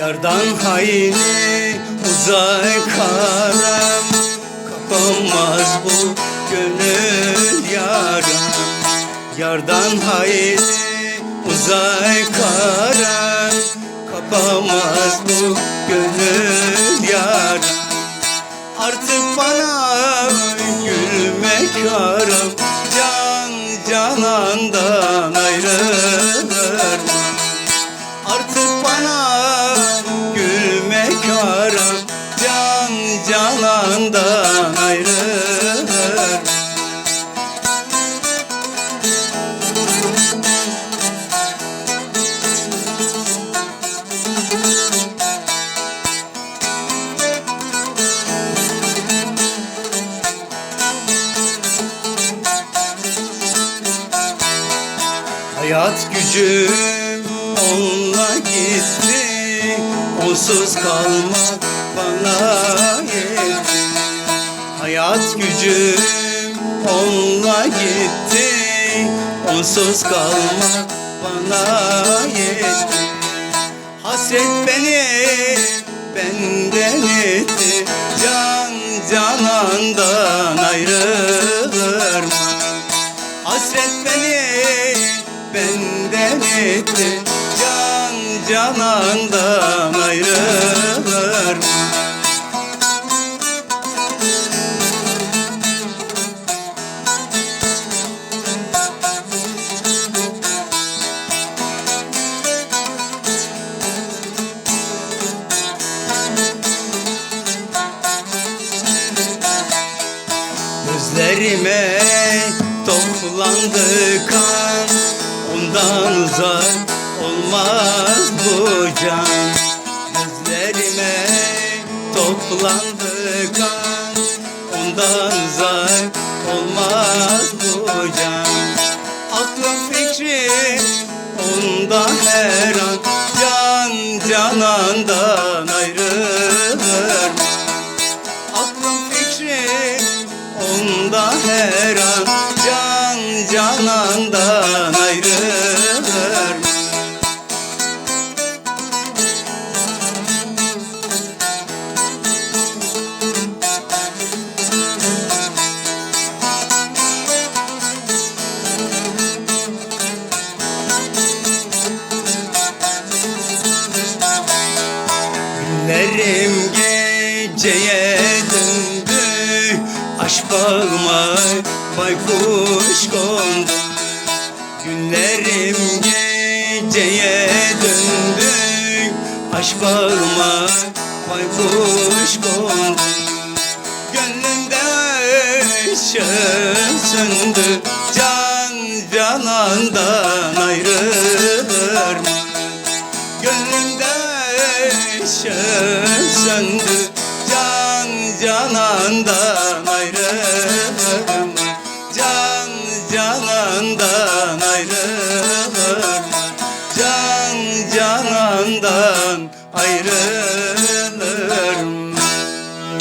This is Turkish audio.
Yardan hayli uzak karam Kapanmaz bu gönül yaram Yardan hayli uzak karam Kapanmaz bu gönül yaram Artık bana gülmek haram Can canandan canandan ayrılır Hayat gücüm onunla gitti Onsuz kalmak bana yetti Hayat gücüm onunla gitti Onsuz kalmak bana yetti Hasret beni benden etti Can canandan ayrılır mı? Hasret beni benden etti Can canandan ayrılır mı? Gözlerime toplandı kan. Ondan uzak olmaz bu can. Gözlerime toplandı kan. Ondan uzak olmaz bu can. Aklım fikrim onda her an. Can canandan her an Can canandan ayrılır? Günlerim geceye döndü Aşk bağıma baykuş kondu. Günlerim geceye döndü. Aşk bağıma baykuş kondu. Gönlümde ışık söndü. Can canandan ayrılır mı? Gönlümde ışık söndü canandan ayrılır mı? Can canandan ayrılır mı? Can canandan ayrılır